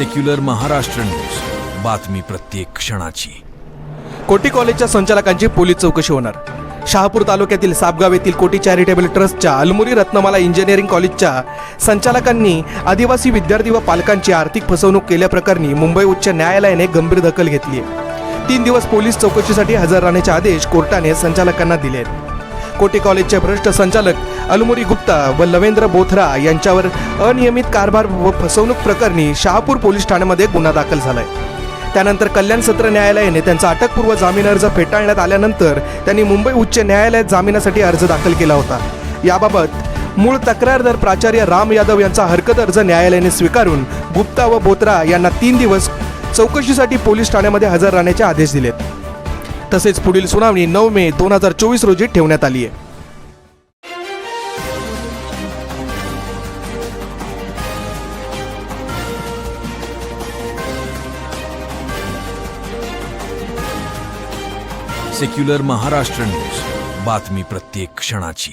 Secular Maharashtra news बातमी प्रत्येक क्षणाची. कोटी कॉलेजच्या संचालकांची पोलीस चौकशी होणार. शहापूर तालुक्यातील सापगाव येथील कोटी चॅरिटेबल ट्रस्टच्या अलमुरी रत्नमाला इंजिनिअरिंग कॉलेजच्या संचालकांनी आदिवासी विद्यार्थी व पालकांची आर्थिक फसवणूक केल्याप्रकरणी मुंबई उच्च न्यायालयाने गंभीर दखल घेतली आहे. तीन दिवस पोलीस चौकशीसाठी हजर राहण्याचे आदेश कोर्टाने संचालकांना दिले आहेत. कोटे कॉलेजचे भ्रष्ट संचालक अलमुरी गुप्ता व लवेंद्र बोथरा यांच्यावर अनियमित कारभार व फसवणूक प्रकरणी शहापूर पोलीस ठाण्यामध्ये गुन्हा दाखल झालाय. त्यानंतर कल्याण सत्र न्यायालयाने त्यांचा अटकपूर्व जामीन अर्ज फेटाळण्यात आल्यानंतर त्यांनी मुंबई उच्च न्यायालयात जामिनासाठी अर्ज दाखल केला होता. याबाबत मूळ तक्रारदार प्राचार्य राम यादव यांचा हरकत अर्ज न्यायालयाने स्वीकारून गुप्ता व बोत्रा यांना तीन दिवस चौकशीसाठी पोलीस ठाण्यामध्ये हजर राहण्याचे आदेश दिलेत. तसेच पुढील सुनावणी नऊ मे दोन हजार चोवीस रोजी ठेवण्यात आली आहे. सेक्युलर महाराष्ट्र न्यूज बातमी प्रत्येक क्षणाची.